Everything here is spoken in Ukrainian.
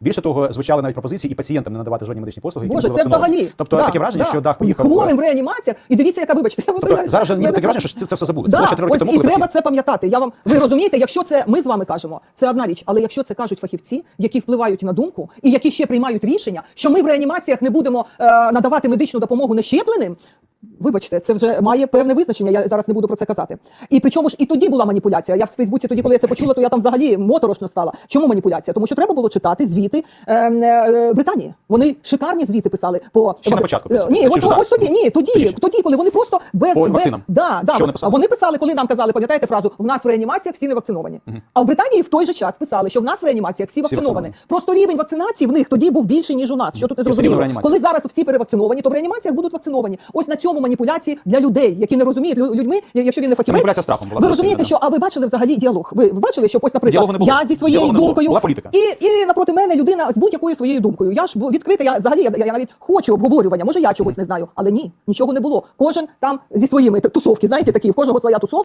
Більше того, звучали навіть пропозиції і пацієнтам не надавати жодні медичні послуги, Боже, це взагалі. Тобто Да, таке враження, да. що дах поїхав. Хворим в реанімаціях. І дивіться, яка вибачте. я Тобто зараз ніби таке це- враження, що це, це все забули. Це Да, було роки ось тому, і коли треба пацієнт- це пам'ятати. Я вам ви розумієте, якщо це ми з вами кажемо, це одна річ. Але якщо це кажуть фахівці, які впливають на думку і які ще приймають рішення, що ми в реанімаціях не будемо е, надавати медичну допомогу нещепленим. Вибачте, це вже має певне визначення. Я зараз не буду про це казати. І причому ж і тоді була маніпуляція. Я в Фейсбуці тоді, коли я це почула, то я там взагалі моторошно стала. Чому маніпуляція? Тому що треба було читати звіти е, е, Британії. Вони шикарні звіти писали по Ще на початку, Е. Ні, ось, ось тоді, ні, тоді, Пізніше. тоді, коли вони просто без, По без вакцинам? да, да, Що вони писали? вони писали, коли нам казали, пам'ятаєте фразу, в нас в реанімаціях всі не вакциновані. А в Британії в той же час писали, що в нас в реанімаціях всі вакциновані. вакциновані. Просто рівень вакцинації в них тоді був більший, ніж у нас. Що тут не зрозуміло. Коли зараз всі перевакциновані, то в реанімаціях будуть вакциновані. Ось на цьому маніпуляції для людей, які не розуміють лю- людьми, якщо він не фахівець. маніпуляція страхом була Ви розумієте, що а ви бачили взагалі діалог? Ви, ви бачили, що ось, наприклад, не було. я зі своєю Діалогу не було. думкою Була політика. і, і напроти мене людина з будь-якою своєю думкою. Я ж бу- відкрита, я взагалі я, я навіть хочу обговорювання. Може, я чогось не знаю, але ні, нічого не було. Кожен там зі своїми т- тусовки, знаєте, такі в кожного своя тусовка.